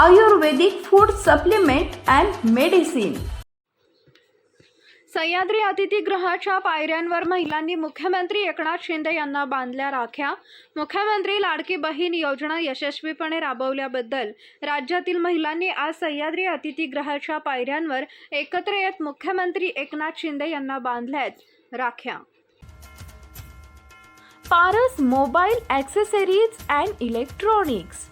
Ayurvedic food supplement and medicine Sahyadri अतिथीगृहाच्या पायऱ्यांवर महिलांनी मुख्यमंत्री एकनाथ शिंदे यांना बांधल्या राख्या. मुख्यमंत्री लाडकी बहीण योजना यशस्वीपणे राबवल्याबद्दल राज्यातील महिलांनी आज सह्याद्री अतिथीगृहाच्या पायऱ्यांवर एकत्र येत मुख्यमंत्री एकनाथ शिंदे यांना बांधल्यात राख्या. Paras mobile accessories and electronics.